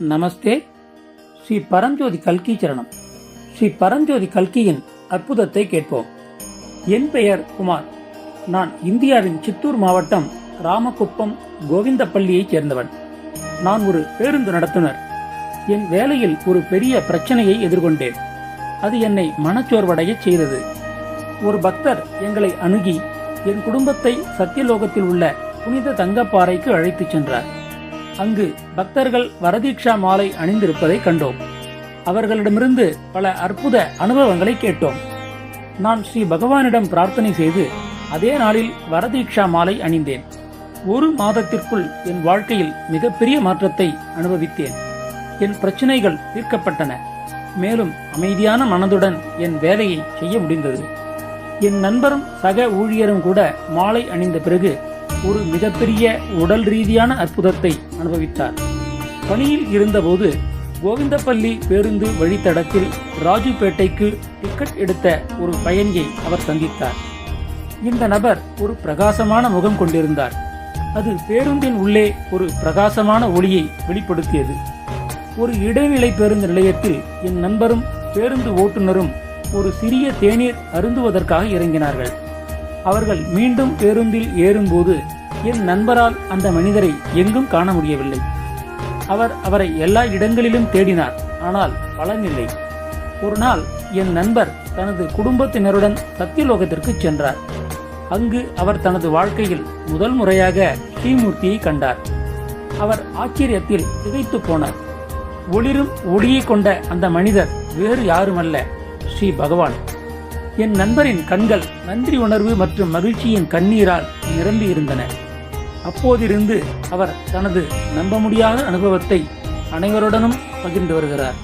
நமஸ்தே. ஸ்ரீ பரஞ்சோதி கல்கி சரணம். ஸ்ரீ பரஞ்சோதி கல்கியின் அற்புதத்தை கேட்போம். என் பெயர் குமார். நான் இந்தியாவின் சித்தூர் மாவட்டம் ராமகுப்பம் கோவிந்தப்பள்ளியைச் சேர்ந்தவன். நான் ஒரு பேருந்து நடத்துனர். என் வேலையில் ஒரு பெரிய பிரச்சனையை எதிர்கொண்டேன். அது என்னை மனச்சோர்வடையச் செய்தது. ஒரு பக்தர் எங்களை அணுகி என் குடும்பத்தை சத்தியலோகத்தில் உள்ள புனித தங்கப்பாறைக்கு அழைத்துச் சென்றார். அங்கு பக்தர்கள் வரதீக்ஷா மாலை அணிந்திருப்பதை கண்டோம். அவர்களிடமிருந்து பல அற்புத அனுபவங்களை கேட்டோம். நான் ஸ்ரீ பகவானிடம் பிரார்த்தனை செய்து அதே நாளில் வரதீக்ஷா மாலை அணிந்தேன். ஒரு மாதத்திற்குள் என் வாழ்க்கையில் மிகப்பெரிய மாற்றத்தை அனுபவித்தேன். என் பிரச்சனைகள் தீர்க்கப்பட்டன. மேலும் அமைதியான மனதுடன் என் வேலையை செய்ய முடிந்தது. என் நண்பரும் சக ஊழியரும் கூட மாலை அணிந்த பிறகு ஒரு மிகப்பெரிய உடல் ரீதியான அற்புதத்தை அனுபவித்தார். பணியில் இருந்தபோது கோவிந்தப்பள்ளி பேருந்து வழித்தடத்தில் ராஜுபேட்டைக்கு டிக்கெட் எடுத்த ஒரு பயணியை அவர் சந்தித்தார். இந்த நபர் ஒரு பிரகாசமான முகம் கொண்டிருந்தார். அது பேருந்தின் உள்ளே ஒரு பிரகாசமான ஒளியை வெளிப்படுத்தியது. ஒரு இடைநிலை பேருந்து நிலையத்தில் என் நண்பரும் பேருந்து ஓட்டுநரும் ஒரு சிறிய தேநீர் அருந்துவதற்காக இறங்கினார்கள். அவர்கள் மீண்டும் பேருந்தில் ஏறும்போது என் நண்பரால் அந்த மனிதரை எங்கும் காண முடியவில்லை. அவர் அவரை எல்லா இடங்களிலும் தேடினார் ஆனால் பலனில்லை. ஒரு நாள் என் நண்பர் தனது குடும்பத்தினருடன் சத்தியலோகத்திற்கு சென்றார். அங்கு அவர் தனது வாழ்க்கையில் முதல் முறையாக ஸ்ரீமூர்த்தியை கண்டார். அவர் ஆச்சரியத்தில் திகைத்து போனார். ஒளிரும் ஒளியை கொண்ட அந்த மனிதர் வேறு யாருமல்ல ஸ்ரீ பகவான். என் நண்பரின் கண்கள் நன்றி உணர்வு மற்றும் மகிழ்ச்சியின் கண்ணீரால் நிரம்பி இருந்தன. அப்போதிருந்து அவர் தனது நம்ப முடியாத அனுபவத்தை அனைவருடனும் பகிர்ந்து வருகிறார்.